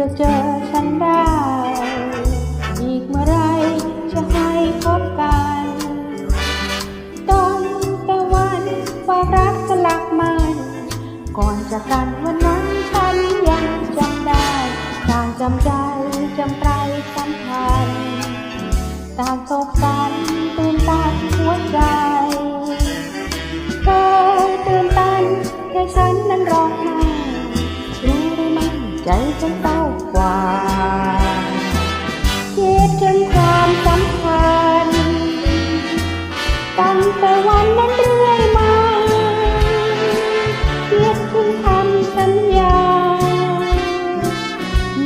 จะเจอฉันได้ อีกเมื่อไรจะให้พบกันต้องต่วันว่ารักสลักมัน ก่อนจากกันวันนั้นฉันยังจำได้ต่างจำใจจำไรสัมพันธ์ต่างโศกสันตื่นตันหัวใจเธอตื่นตันแค่ฉันนั้นร้องไห้รู้หรือไม่ ใจฉันเศร้ากว่าคิดถึงความสัมพันธ์ตั้งแต่วันนั้นเรื่อยมาคิดถึงคำสัญญา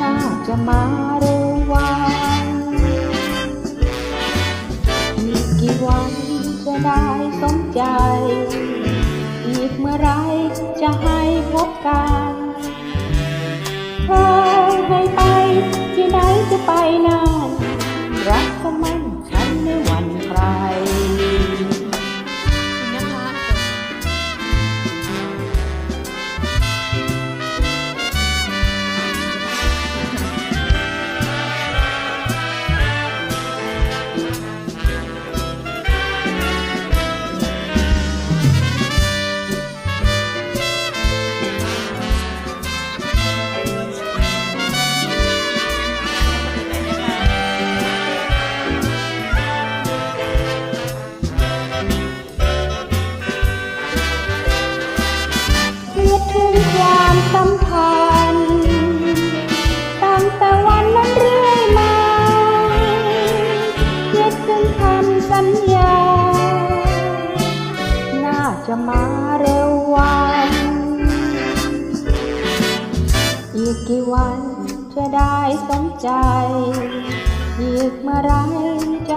น่าจะมาเร็ววันอีกกี่วันจะได้สมใจ อีกเมื่อไรจะให้พบกัน มาเร็ววัน อีกกี่วันจะได้สมใจ อีกเมื่อไรจะ